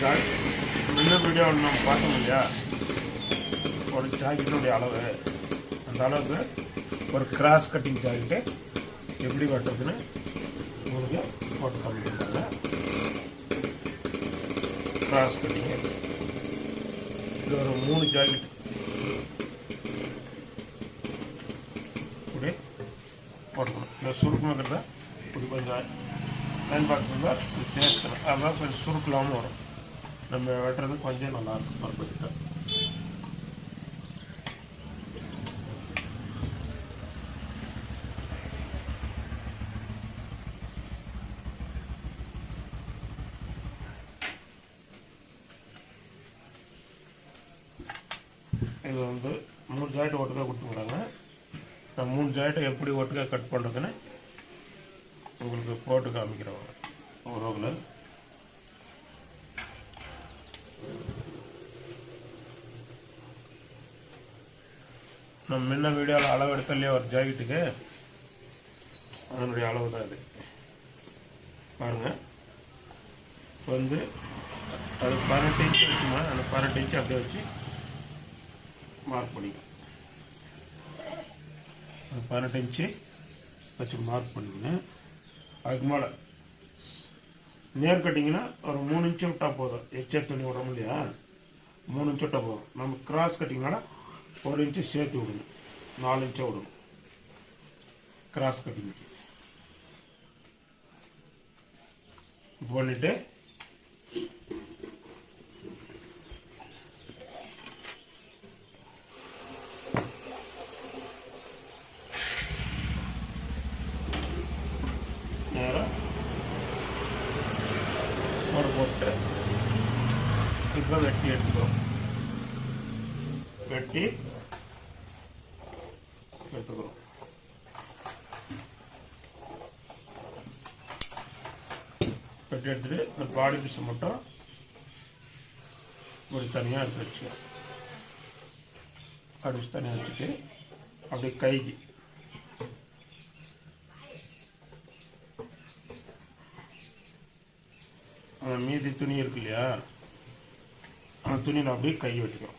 Joy முன்ன வீடியோவில் நம்ம பார்த்தோம் இல்லையா? ஒரு ஜாக்கெட்டுடைய அளவு. அந்த அளவுக்கு ஒரு கிராஸ் கட்டிங் ஜாக்கெட்டு எப்படி வெட்டுறதுன்னு உங்களுக்கு போட்டு காமிக்கிறாங்க கிராஸ் கட்டிங்கு இது ஒரு மூணு ஜாக்கெட் இப்படி போட்டுக்கணும். இந்த சுருக்கணுங்கிறத இப்படி கொஞ்சம் பயன்பாட்டு பார்க்குறதா தேய்ச்சிக்கணும். அதெல்லாம் கொஞ்சம் சுருக்கலாமல் வரும். நம்ம வெட்டுறது கொஞ்சம் நல்லாயிருக்கும் பர்ஃபெக்டாக இது வந்து மூணு ஜாயிண்ட் ஒட்டுக்காக கொடுத்துக்கிறாங்க நான் மூணு ஜாயிண்ட்டை எப்படி ஒட்டுக்காக கட் பண்ணுறதுன்னு உங்களுக்கு போட்டு காமிக்கிறவங்க ஒரு நம்ம முன்ன வீடியோவில் அளவு எடுத்த இல்லையா ஒரு ஜாக்கெட்டுக்கு? அதனுடைய அளவு தான் இது. பாருங்கள் இப்போ வந்து அது பதினெட்டு இன்ச்சு வச்சுமா அந்த பதினெட்டு இன்ச்சு அப்படியே வச்சு மார்க் பண்ணிக்கணும். அது பதினெட்டு இன்ச்சு வச்சு மார்க் பண்ணிக்கணும். அதுக்கு மேலே நேர் கட்டிங்கன்னா ஒரு மூணு இன்ச்சு விட்டால் போதும். எச்சா துணி விட இல்லையா? மூணு இன்ச்சு விட்டால் போதும். நம்ம கிராஸ் கட்டிங்கனால ஒரு இன்ச்சு சேர்த்து விடணும் நாலு இன்ச்சை விடணும் கிராஸ் கட்டிங்க்கு பண்ணிட்டு நேராக ஒரு போட்டு இப்போ வெட்டி எடுத்துக்கிறோம். வெட்டி எடுத்துகிட்டு எடுத்துட்டு இந்த பாடி பீஸை மட்டும் ஒரு தனியாக எடுத்து வச்சுக்கணும் அடிச்சு தனியாக வச்சுட்டு அப்படியே கைக்கு. அந்த மீதி துணி இருக்கு இல்லையா அந்த துணியில் அப்படியே கை வெட்டிக்கிறோம்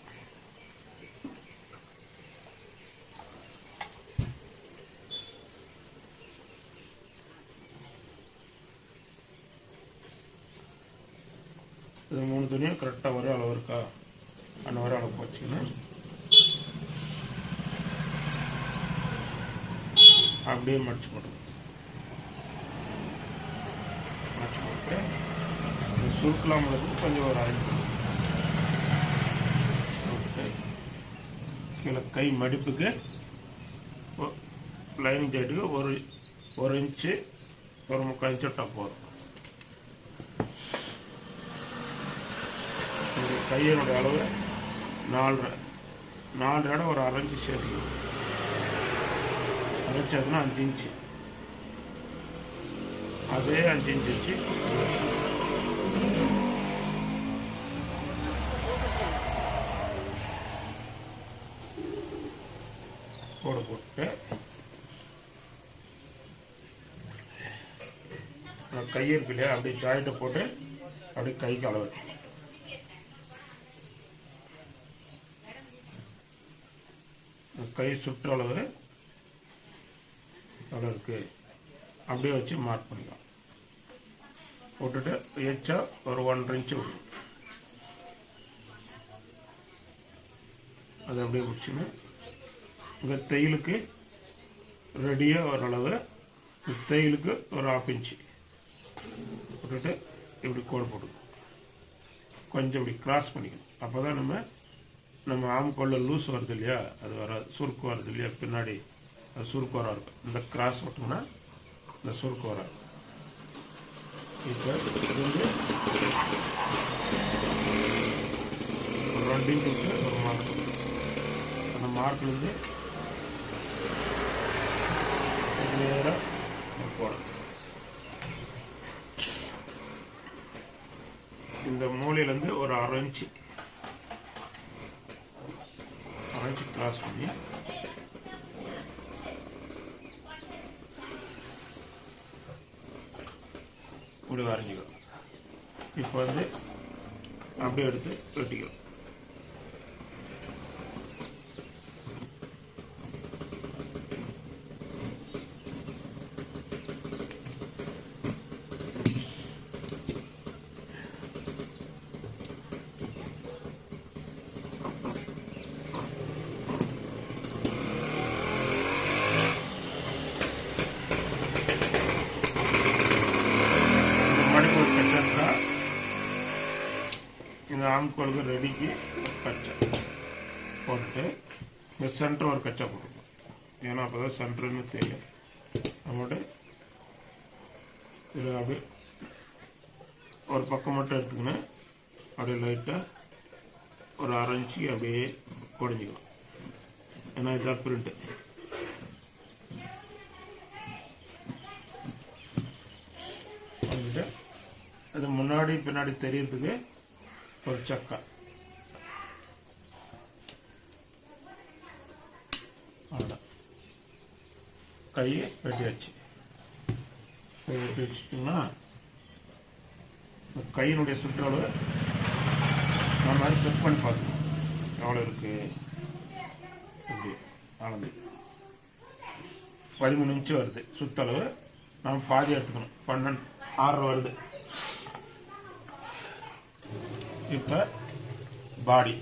இது மூணு துணியும் கரெக்டாக ஒரே அளவு இருக்கா? அந்த ஒரே அளவு போச்சுங்கன்னா அப்படியே மடிச்சு போடுறோம் மடிச்சு போட்டு சுருக்கலாம் கொஞ்சம் ஒரு அரைஞ்சு ஓகே கீழே கை மடிப்புக்கு லைனிங் ஜாயிட்டுக்கு ஒரு ஒரு இன்ச்சு ஒரு முக்கால் இன்ச்சு விட்டா போதும். இந்த கையினுடைய அளவு நாலரை. நாலு இடம் ஒரு அரைஞ்சு சேர்த்துக்கணும். அரைச்சதுன்னா அஞ்சு இன்ச்சு. அதே அஞ்சு இன்ச்சு வச்சு போட போட்டு அந்த கை இருக்கு இல்லையா அப்படியே ஜாயிண்ட்டை போட்டு அப்படியே கைக்கு அளவு கை சுற்றளவு எவ்வளோ இருக்குது அப்படியே வச்சு மார்க் பண்ணிக்கலாம். போட்டுட்டு எச்சா ஒரு ஒன்றரை இன்ச்சு விடணும் அது அப்படியே முடிச்சுன்னு இங்கே தையலுக்கு ரெடியாக ஓரளவு தையலுக்கு ஒரு ஹாஃப் இன்ச்சு போட்டுட்டு இப்படி கோடு போட்டுக்கணும். கொஞ்சம் இப்படி கிராஸ் பண்ணிக்கணும். அப்போ தான் நம்ம நம்ம ஆம்கொள்ள லூஸ் வருது இல்லையா? அது வராது சுருக்கு வருது இல்லையா? பின்னாடி அது சுருக்கு வர இருக்கும் இந்த கிராஸ் விட்டோம்னா இந்த சுருக்கு வர இப்போ இது வந்து ஒரு ரெண்டு இன்ச்சு ஒரு மார்க் அந்த மார்க்லேருந்து நேராக போடணும். இந்த மூலையிலேருந்து ஒரு அரை இன்ச்சு இன்ச்சு கிராஸ் பண்ணி இப்படி வரைஞ்சிக்கணும் இப்போ வந்து அப்படியே எடுத்து வெட்டிக்கலாம் இந்த மடிப்பு ஒரு கச்சா இந்த ஆம்கோலுக்கு ரெடிக்கு கச்சா போட்டுட்டு இந்த சென்டர் ஒரு கச்சா போட்டுக்கணும் ஏன்னா அப்போ தான் தெரியும் நம்மகிட்ட இதில் அப்படியே ஒரு பக்கம் மட்டும் எடுத்துக்கணும் அப்படியே லைட்டாக ஒரு அரைஞ்சி அப்படியே குடஞ்சிக்கலாம் ஏன்னா இதுதான் பிரிண்ட்டு அது முன்னாடி பின்னாடி தெரியறதுக்கு ஒரு சக்கா கையை வெட்டியாச்சு. கை வெட்டி வச்சுட்டோம்னா கையினுடைய சுற்றளவு நம்ம மாதிரி செட் பண்ணி பார்க்கணும். எவ்வளோ இருக்கு? இப்படி அளந்து. பதிமூணு இன்ச்சு வருது. சுத்தளவு நம்ம பாதி எடுத்துக்கணும். பன்னெண்டு ஆறு வருது. இப்போ பாடி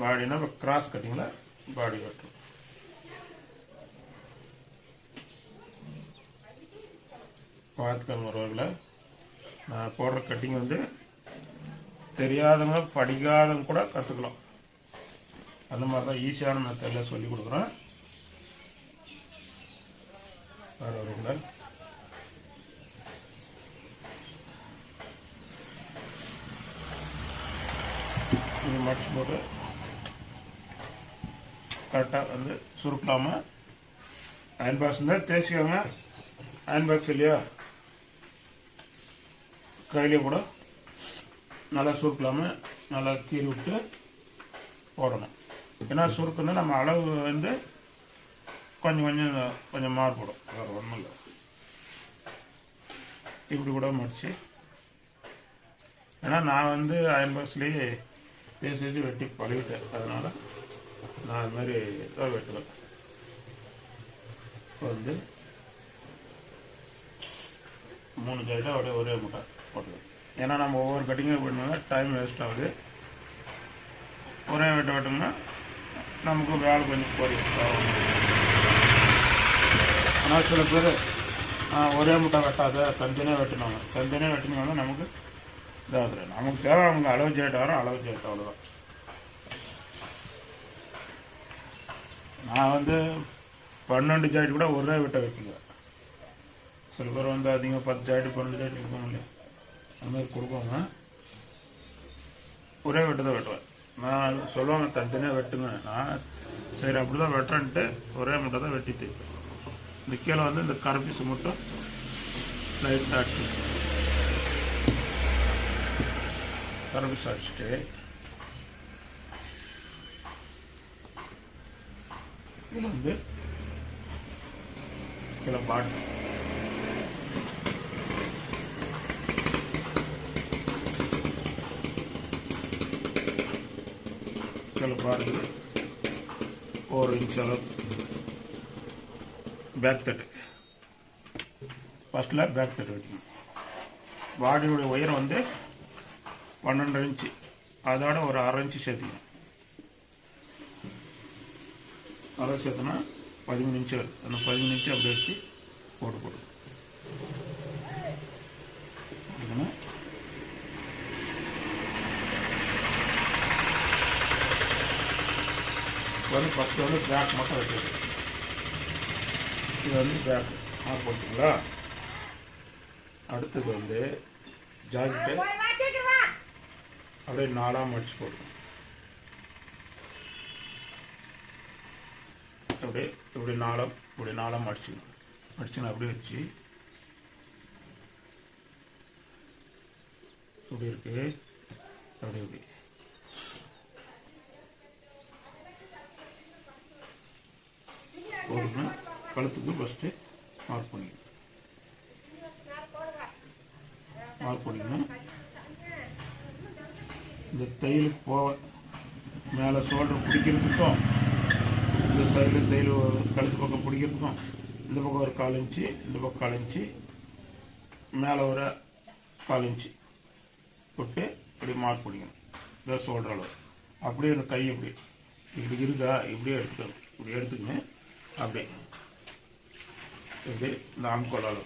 பாடினா இப்போ கிராஸ் கட்டிங்கில் பாடி கட்டணும் பார்த்துக்கணும் உறவுகளை நான் போடுற கட்டிங் வந்து தெரியாதவங்க படிக்காதவங்க கூட கற்றுக்கலாம் அந்த மாதிரி தான் ஈஸியான மெத்தடில் சொல்லி கொடுக்குறேன். வேறு வருங்களா இது மடிச்சு போட்டு கரெக்டாக வந்து சுருக்கலாமல் அயன் பாக்ஸ் இருந்தால் தேய்ச்சிக்கோங்க. அயன் பாக்ஸ் இல்லையா? கையிலே கூட நல்லா சுருக்கலாமல் நல்லா கீறி விட்டு போடணும். ஏன்னா சுருக்குன்னா நம்ம அளவு வந்து கொஞ்சம் கொஞ்சம் கொஞ்சம் மாறுபடும். வேறு ஒன்றும் இல்லை. இப்படி கூட முடிச்சு. ஏன்னா நான் வந்து அயன் பாக்ஸ்லேயே தேய்ச்சி வெட்டி பழகிட்டேன். அதனால் நான் அது மாதிரி தான் வெட்டுவேன் இப்போ வந்து மூணு ஜாயிட்டாக அப்படியே ஒரே முட்டை. போட்டுருவேன் ஏன்னா நம்ம ஒவ்வொரு கட்டிங்கும் பண்ணுவோம் டைம் வேஸ்ட் ஆகுது. ஒரே வெட்ட வெட்டோம்னா நமக்கு வேலை கொஞ்சம் குறையும் ஆனால் சில பேர் ஒரே முட்டை வெட்டாத தனித்தனியாக வெட்டினாங்க. தனித்தனியாக வெட்டினாங்க நமக்கு இதாகுது. நமக்கு தேவை அவங்க அளவு ஜெயிட்டு வரும் அளவு ஜெயிட்டு அவ்வளோதான் நான் வந்து பன்னெண்டு ஜாயிட்டு கூட ஒரே விட்ட வைக்கல. சில பேர் வந்து அதிகமாக பத்து ஜாயிட்டு பன்னெண்டு ஜாயிட்டு இருக்க முடியல. அந்த மாதிரி கொடுப்பாங்க. ஒரே வெட்டு தான் வெட்டுவேன். நான் சொல்லுவாங்க தனித்தனியாக வெட்டுங்க. நான் சரி அப்படி தான் வெட்டுறேன்ட்டு ஒரே முட்டை தான் வெட்டி தைப்பேன் இந்த கீழே வந்து இந்த கரப்பீஸ் மட்டும் லைட்டாக அடிச்சு. கரப்பீஸ் அடிச்சுட்டு. இதில் வந்து கீழே பாட்டு. கீழே பாட்டு ஒரு இன்ச் அளவு பேக் தட்டு ஃபஸ்ட்டில் பேக் தட்டு வைக்கணும் பாடியோடைய உயரம் வந்து பன்னெண்டு இன்ச்சு அதோட ஒரு அரை இன்ச்சு சேர்த்துக்கணும் அரை சேர்த்தனா பதிமூணு இன்ச்சு வருது அந்த பதிமூணு இன்ச்சு அப்படி வச்சு போட்டு போட்டு எடுக்கணும். இப்போ வந்து ஃபஸ்ட்டு வந்து பேக் மட்டும் வைக்கிறது இது வந்து பேக் ஆ போட்டுங்களா? அடுத்தது வந்து ஜாக்கெட்டு அப்படியே நாலாக மடிச்சு போடணும். அப்படியே இப்படி நாளம் இப்படி நாளாக மடிச்சுக்கணும் மடிச்சுன்னு அப்படியே வச்சு. இப்படி இருக்கு. அப்படி இப்படி. போட்டுக்கணும் கழுத்துக்கு ஃபஸ்ட்டு மார்க் பண்ணிக்கணும். மார்க் பண்ணிக்கணும். இந்த தையலுக்கு போக மேலே ஷோல்டர் பிடிக்கிறதுக்கும் இந்த சைடில் தையல் கழுத்து பக்கம் பிடிக்கிறதுக்கும் இந்த பக்கம் ஒரு கால் இன்ச்சு இந்த பக்கம் கால் இன்ச்சு மேலே ஒரு கால் இன்ச்சு போட்டு இப்படி மார்க் பண்ணிக்கணும். இதான் ஷோல்டர் அளவு. அப்படியே கை இப்படி இப்படி இருக்கா? இப்படியே எடுத்துக்கணும். இப்படி எடுத்துக்கணும் அப்படியே இப்படி இந்த ஆம்கோல் அளவு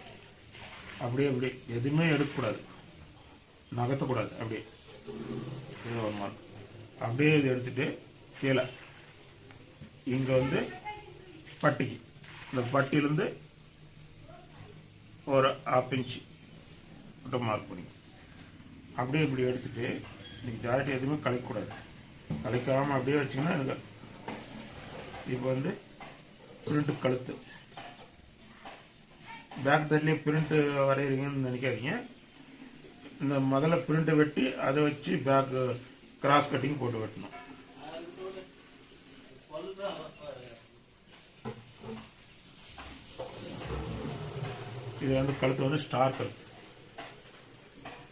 அப்படியே இப்படி எதுவுமே எடுக்கக்கூடாது. நகர்த்தக்கூடாது அப்படியே. இது ஒரு மார்க் அப்படியே இது எடுத்துகிட்டு கீழே. இங்கே வந்து பட்டிக்கு. இந்த பட்டியிலேருந்து ஒரு ஹாஃப் இன்ச் மட்டும் மார்க் பண்ணி அப்படியே இப்படி எடுத்துகிட்டு நீங்கள் டேரக்ட் எதுவுமே கலைக்கக்கூடாது. கலைக்காமல் அப்படியே வச்சிங்கன்னா எனக்கு இப்போ வந்து பிரிண்ட் கழுத்து. பேக் தட்டிலே பிரிண்ட் வரைகிறீங்கன்னு நினைக்காதீங்க. இந்த முதல்ல பிரிண்ட்டை வெட்டி அதை வச்சு பேக் கிராஸ் கட்டிங் போட்டு வெட்டணும். இது வந்து கழுத்து வந்து ஸ்டார் கழுத்து.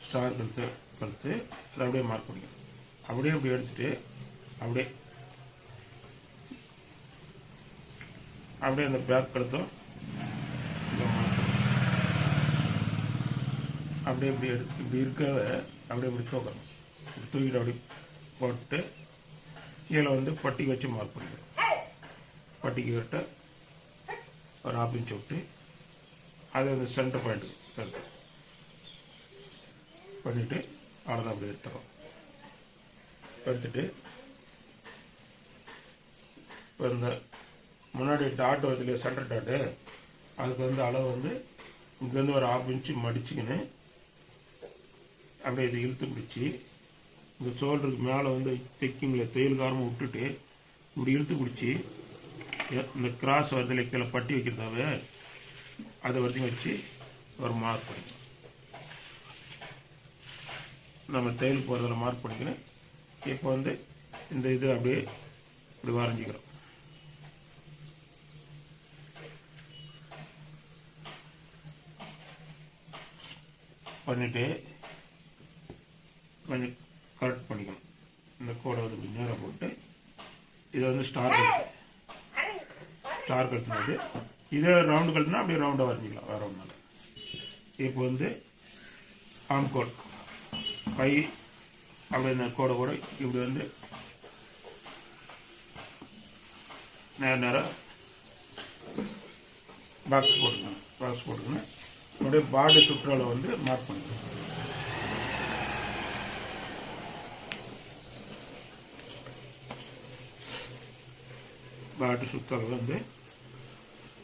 ஸ்டார் கழுத்து கழுத்து அதை அப்படியே மார்க் பண்ணிக்கணும். அப்படியே அப்படியே எடுத்துட்டு அப்படியே அப்படியே அந்த பேக் எடுத்தோம். அப்படியே இப்படி எடுத்து இப்படி இருக்கிறத அப்படியே இப்படி தூக்கணும். இப்படி தூக்கிட்டு அப்படி போட்டு கீழே வந்து பட்டிக்கு வச்சு மார்க் பண்ணிக்கணும். பட்டிக்கு விட்டு ஒரு ஹாஃப் இன்ச் விட்டு அது அந்த சென்டர் பாயிண்ட் சென்டர் பண்ணிவிட்டு அவ்வளோதான் அப்படி எடுத்துறோம் எடுத்துட்டு இப்போ இந்த முன்னாடி டாட் வருது இல்லையா? சென்டர் டாட்டு அதுக்கு வந்து அளவு வந்து இங்கேருந்து ஒரு ஆஃப் இன்ச்சு மடிச்சுக்கின்னு அப்படியே இதை இழுத்து பிடிச்சி இந்த சோல்டருக்கு மேலே வந்து தைக்குங்களே தையல் காரமாக விட்டுட்டு இப்படி இழுத்து பிடிச்சி இந்த கிராஸ் வரதுல கீழே பட்டி வைக்கிறதாவே அதை வரைக்கும் வச்சு ஒரு மார்க் பண்ணிக்கணும். நம்ம தையல் போகிறதில் மார்க் பண்ணிக்கணும். இப்போ வந்து இந்த இது அப்படியே இப்படி வரைஞ்சிக்கிறோம். பண்ணிட்டு கொஞ்சம் கரெக்ட் பண்ணிக்கணும். இந்த கோடை வந்து இப்படி நேராக போட்டு இதை வந்து ஸ்டார் ஸ்டார் கழுத்துனது இதே ரவுண்டு கழுத்துனா அப்படியே ரவுண்டாக வரைஞ்சிக்கலாம் வேற ஒன்றும் இப்போ வந்து ஆம் கோட் கை அப்படியே இந்த கோடை கூட இப்படி வந்து நேர நேரம் பாக்ஸ் போட்டுக்கணும் பாக்ஸ் போட்டுக்கணும். அப்படியே பாடி சுற்றளவு வந்து மார்க் பண்ணிக்கணும் பாடி சுற்றளவு வந்து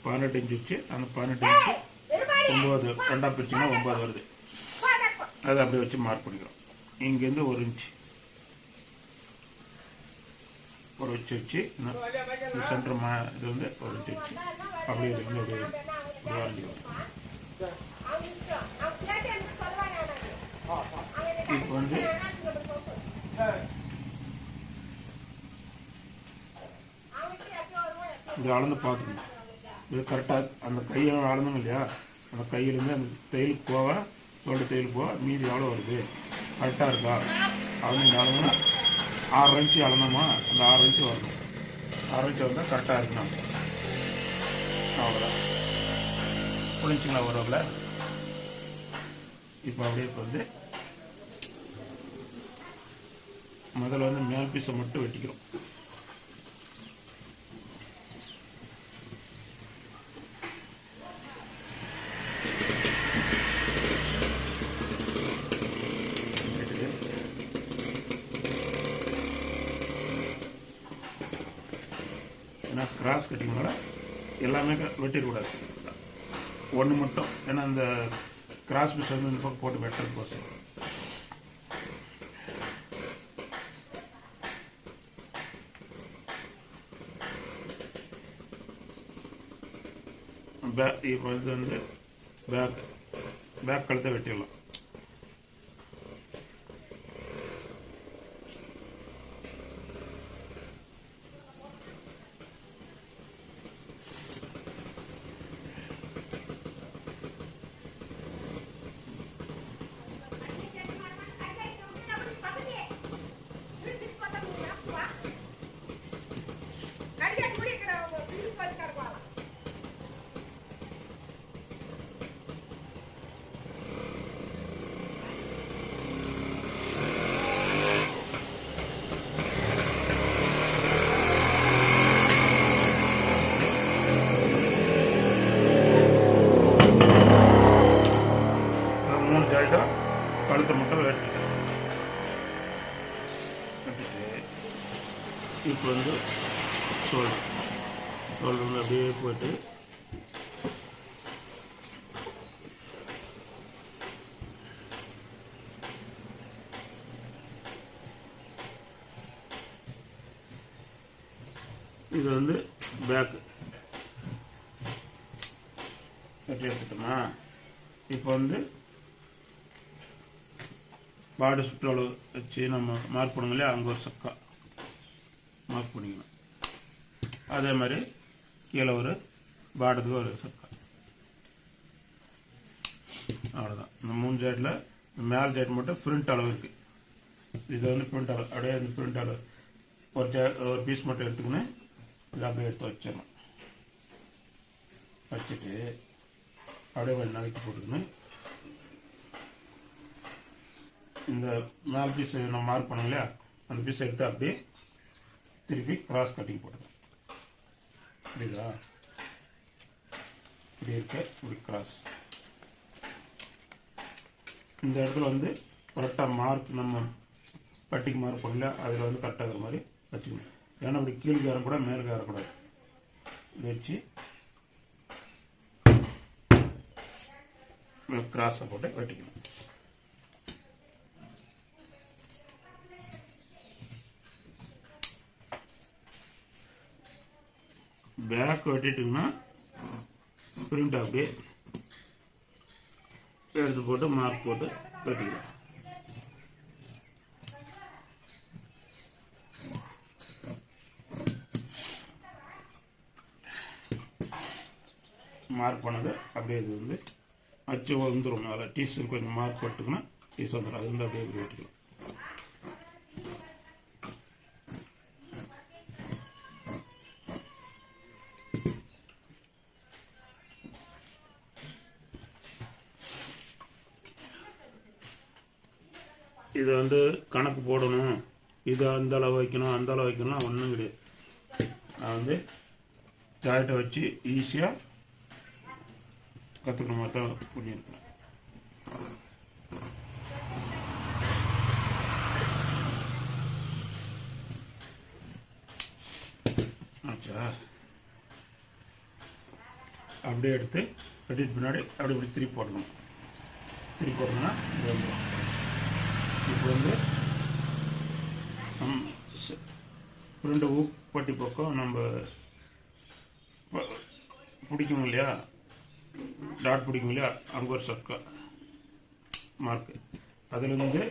பதினெட்டு இன்ச்சு வச்சு அந்த பதினெட்டு இன்ச்சு ஒம்பது ரெண்டாம் பிரிச்சுன்னா ஒம்பது வருது. அதை அப்படியே வச்சு மார்க் பண்ணிக்கிறோம். இங்கேருந்து ஒரு இன்ச்சு ஒரு வச்சு வச்சு சென்டர் மா இது வந்து ஒரு இன்ச்சு வச்சு. அப்படியே இது வந்து அப்படியே வரைஞ்சிக்கிறோம் இப்போ வந்து இது அளந்து பார்க்கணும். இது கரெக்டாக அந்த கையை அளந்துங்க இல்லையா? அந்த கையிலேருந்து அந்த தையல் போக தோண்டு தையல் போக மீதி எவ்வளோ வருது? கரெக்டாக இருக்கா? அளந்து அளந்துனா ஆறு இன்ச்சு அளந்தோமா அந்த ஆறு இன்ச்சு வரணும் ஆறு இன்ச்சு வந்தால் கரெக்டாக இருக்கணும். அவ்வளோதான் புரிஞ்சுங்களா வரவில் இப்போ அப்படியே இப்போ வந்து முதல்ல வந்து மேல் பீஸை மட்டும் வெட்டிக்கிறோம் வெட்டிட்டு ஏன்னா எல்லாமே வெட்டிடக்கூடாது ஒன்று மட்டும். ஏன்னா இந்த கிராஸ் பீஸ் வந்து இந்த பக்கம் போட்டு வெட்டுறது போச்சு. பேக் இப்போ இது வந்து பேக் பேக் கழுத்தை வெட்டிடலாம் கழுத்தை மட்டும் வெட்டிட்டேன் வெட்டிட்டு இப்போ வந்து ஷோல்டர் ஷோல்டர் வந்து அப்படியே போயிட்டு இது வந்து பேக்கு கட்டி எடுத்துட்டோமா? இப்போ வந்து பாடி சுற்றளவு வச்சு நம்ம மார்க் பண்ணுங்க இல்லையா? அங்கே ஒரு சக்கா மார்க் பண்ணிக்கணும் அதே மாதிரி கீழே ஒரு பாடத்துக்கு ஒரு சக்கா அவ்வளோதான் இந்த மூணு சைடில் மேல் சைடு மட்டும் பிரிண்ட் அளவு இருக்குது இது வந்து பிரிண்ட் அளவு. அப்படியே இந்த பிரிண்ட் அளவு. ஒரு ஒரு பீஸ் மட்டும் எடுத்துக்கின்னு இதை அப்படியே எடுத்து வச்சிடணும். வச்சுட்டு அப்படியே கொஞ்சம் நாளைக்கு போட்டுக்கணும் இந்த மேல் பீஸ் நம்ம மார்க் பண்ணோம் இல்லையா? அந்த பீஸ் எடுத்து அப்படியே திருப்பி கிராஸ் கட்டிங் போட்டுக்கணும் புரியுதா இப்படி இருக்க ஒரு கிராஸ் இந்த இடத்துல வந்து கரெக்டாக மார்க் நம்ம பட்டிக்கு மார்க் பண்ணல அதில் வந்து கரெக்டாகிற மாதிரி வச்சுக்கணும். ஏன்னா அப்படி கீழ் ஏறக்கூடாது மேற்கு ஏறக்கூடாது வச்சு கிராஸை போட்டு வெட்டிக்கணும். பேக் வெட்டிட்டிங்கன்னா பிரிண்ட் அப்படியே எடுத்து போட்டு மார்க் போட்டு வெட்டிக்கலாம் மார்க் பண்ணது அப்படியே இது வந்து அச்சு வந்துடும் அதில் டீசல் கொஞ்சம் மார்க் போட்டுக்கணும் டீஸ் வந்துடும் அது வந்து அப்படியே வெட்டிக்கலாம் இது வந்து கணக்கு போடணும். இது அந்த அளவு வைக்கணும் அந்த அளவு வைக்கணும்லாம் ஒன்றும் கிடையாது. நான் வந்து டேரக்டை வச்சு ஈஸியாக கற்றுக்கிற மாதிரி தான் பண்ணியிருக்கேன் ஆச்சா? அப்படியே எடுத்து கட்டிட்டு பின்னாடி அப்படி இப்படி திருப்பி போடணும். திருப்பி போட்டோம்னா இது வந்துடும் இப்போ வந்து. நம் ரெண்டு ஊப்பட்டி பக்கம் நம்ம பிடிக்கும் இல்லையா? டாட் பிடிக்கும் இல்லையா? அங்கே ஒரு சர்க்கா மார்க்கு அதுலேருந்து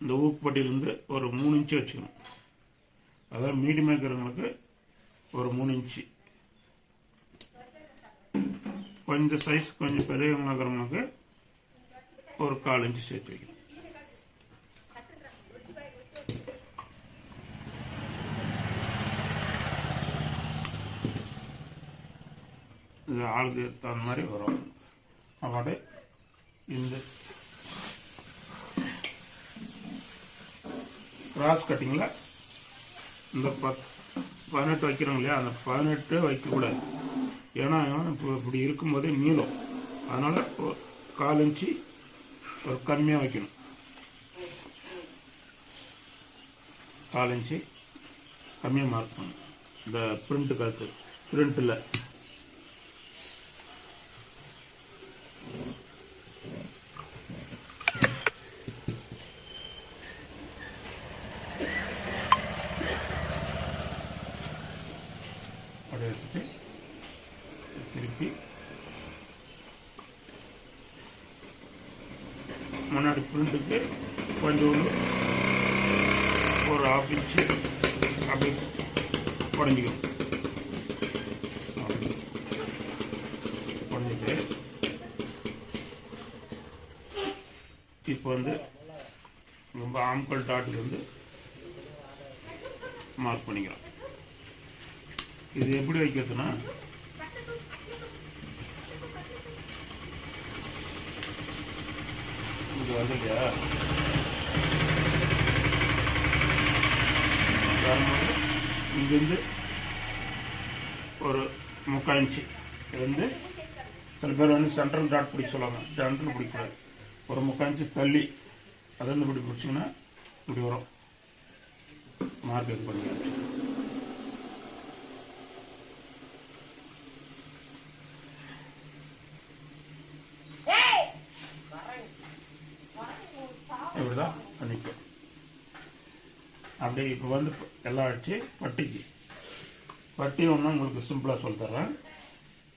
இந்த ஊக்குப்பட்டியிலேருந்து ஒரு மூணு இன்ச்சு வச்சுக்கணும். அதாவது மீடியமாக இருக்கிறவங்களுக்கு ஒரு மூணு இன்ச்சு கொஞ்சம் சைஸ் கொஞ்சம் பெரியவங்க இருக்கிறவங்களுக்கு ஒரு கால் இன்ச்சு சேர்த்து வைக்கணும். இது ஆளுக்கு தகுந்த மாதிரி வரும். அப்படி இந்த கிராஸ் கட்டிங்கில் இந்த பத் பதினெட்டு வைக்கிறோம் இல்லையா? அந்த பதினெட்டு வைக்கக்கூடாது. ஏன்னா இப்போ இப்படி இருக்கும்போதே நீளம். அதனால் ஒரு கால் இன்ச்சு ஒரு கம்மியாக வைக்கணும். கால் இன்ச்சு கம்மியாக மார்க் பண்ணணும். இந்த ப்ரிண்ட்டு கருத்து பிரிண்ட்டில் அப்படியே எடுத்துட்டு திருப்பி முன்னாடி பிரிண்ட்டுக்கு கொஞ்சோண்டு ஒரு ஆஃப் இன்ச்சு அப்படி உடஞ்சிக்கும் உடஞ்சிட்டு இப்போ வந்து ரொம்ப ஆம்கல் டாட்டுக்கு வந்து மார்க் பண்ணிக்கிறோம். இது எப்படி வைக்கிறதுனா இது வந்து வரும்போது இங்கேருந்து ஒரு முக்கால் இன்ச்சு இது வந்து சில பேர் வந்து சென்ட்ரல் டாட் பிடிக்க சொல்லுவாங்க. சென்ட்ரல் பிடிக்கக்கூடாது. ஒரு முக்கால் இன்ச்சு தள்ளி அதை வந்து இப்படி பிடிச்சிங்கன்னா இப்படி வரும். மார்க் இது பண்ணி இப்படிதான். அப்படி இப்போ வந்து எல்லாம் அடித்து பட்டிக்கு பட்டி ஒன்றும் உங்களுக்கு சிம்பிளாக சொல்லித்தரேன்.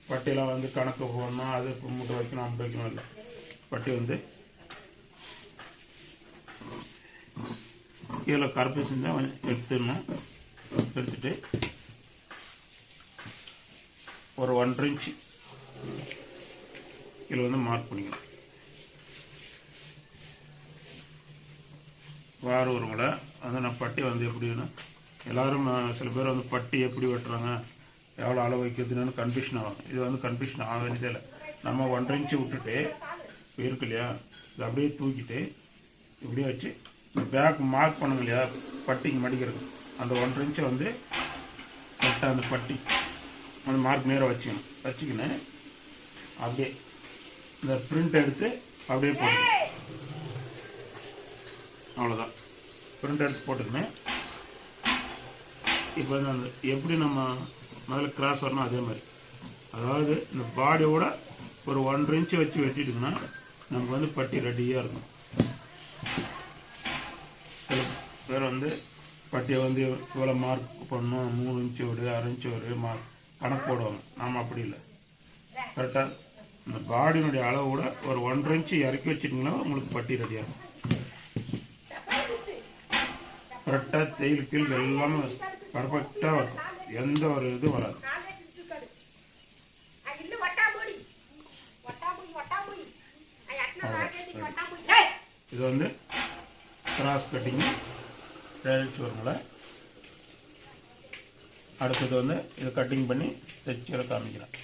பட்டியெலாம் வந்து கணக்கு போடணும் அது இப்போ மூட்டை வைக்கணும் அப்படி வைக்கணும் இல்லை. பட்டி வந்து கீழே கருப்பு செஞ்சால் கொஞ்சம் எடுத்துடணும். எடுத்துட்டு ஒரு ஒன்றரை இன்ச்சு கீழே வந்து மார்க் பண்ணிக்கணும். வார ஒரு முறை அந்த நான் பட்டி வந்து எப்படின்னா எல்லோரும் சில பேர் வந்து பட்டி எப்படி வெட்டுறாங்க? எவ்வளோ அளவு வைக்கிறதுன்னு கன்ஃபியூஷன் ஆகும். இது வந்து கன்ஃபியூஷன் ஆக வேண்டியதே இல்லை. நம்ம ஒன்றரை இன்ச்சு விட்டுட்டு இருக்கு இல்லையா? இதை அப்படியே தூக்கிட்டு இப்படியே வச்சு இந்த பேக் மார்க் பண்ணுங்க இல்லையா? பட்டிக்கு மடிக்கிறது அந்த ஒன்றரை இன்ச்சை வந்து கரெக்டாக அந்த பட்டி அந்த மார்க் நேராக வச்சுக்கணும். வச்சுக்கின்னு அப்படியே இந்த பிரிண்ட் எடுத்து அப்படியே போட்டுக்கணும். அவ்வளோதான் பிரிண்ட் எடுத்து போட்டுக்கினேன் இப்போ வந்து அந்த எப்படி நம்ம முதல்ல கிராஸ் வரணும் அதே மாதிரி. அதாவது இந்த பாடியோட ஒரு ஒன்றரை இன்ச்சு வச்சு வெட்டிட்டுங்கன்னா நமக்கு வந்து பட்டி ரெடியாக இருக்கும். சில பேர் வந்து பட்டியை வந்து இவ்வளோ மார்க் பண்ணணும் மூணு இன்ச்சு ஒரு அரை இன்ச்சு ஒரு மார்க் கணக்கு போடுவாங்க. நாம் அப்படி இல்லை. கரெக்டாக இந்த பாடியினுடைய அளவோட ஒரு ஒன்றரை இன்ச்சு இறக்கி வச்சிட்டிங்கன்னா உங்களுக்கு பட்டி ரெடியாகும் கரெக்டாக தேயில் கீழ் எல்லாமே பர்ஃபெக்டாக இருக்கும் எந்த ஒரு இதுவும் வராது. இது வந்து கிராஸ் கட்டிங் தயாரிச்சுவங்களை அடுத்தது வந்து இது கட்டிங் பண்ணி தைச்சியில் காமிக்கிறேன்